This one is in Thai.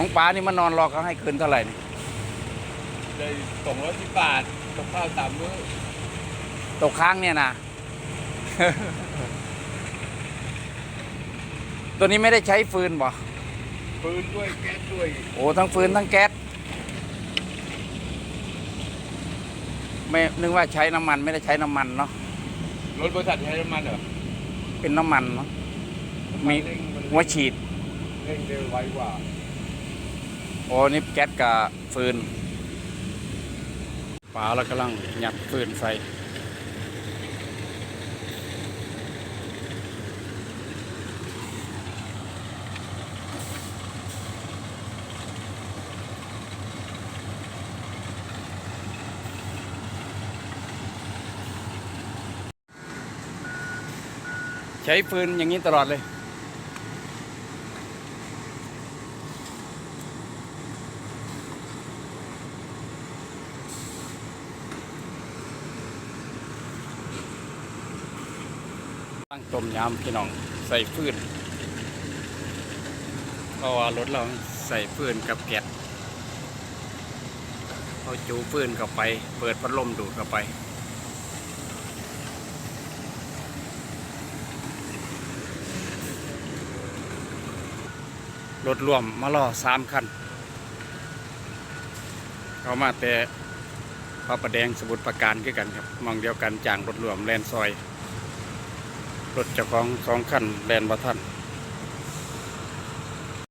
ของป๋านี่มานอนรอเขาให้คืนเท่าไหร่นี่ได้สองร้อยสิบบาทกับข้าวสามมื้อตกค้างเนี่ยนะ ตัวนี้ไม่ได้ใช้ฟืนบ่ฟืนด้วยแก๊สด้วยโอ้ทั้งฟืนทั้งแก๊สไม่นึกว่าใช้น้ำมันไม่ได้ใช้น้ำมันเนาะรถบริษัทใช้น้ำมันเหรอเป็นน้ำมันเนาะมีเร่งนหัวฉีด เร่งเร็วไวกว่า โอ้นี่แก๊สกับฟืนป๋าเรากำลังยัดฟืนใส่ใช้ฟืนอย่างนี้ตลอดเลย ตั้งต้มยำพี่น้องใส่ฟืนเพราะว่ารถเราใส่ฟืนกับแก๊สเอาจูฟืนเข้าไป เปิดพัดลมดูดเข้าไป รถรวมมาล่อสามคัน เขามาแต่พระประแดงสมุทรปราการคือกันครับมองเดียวกันจางรถรวมแลนซอย รถจากของสองคันแลนบ่ทัน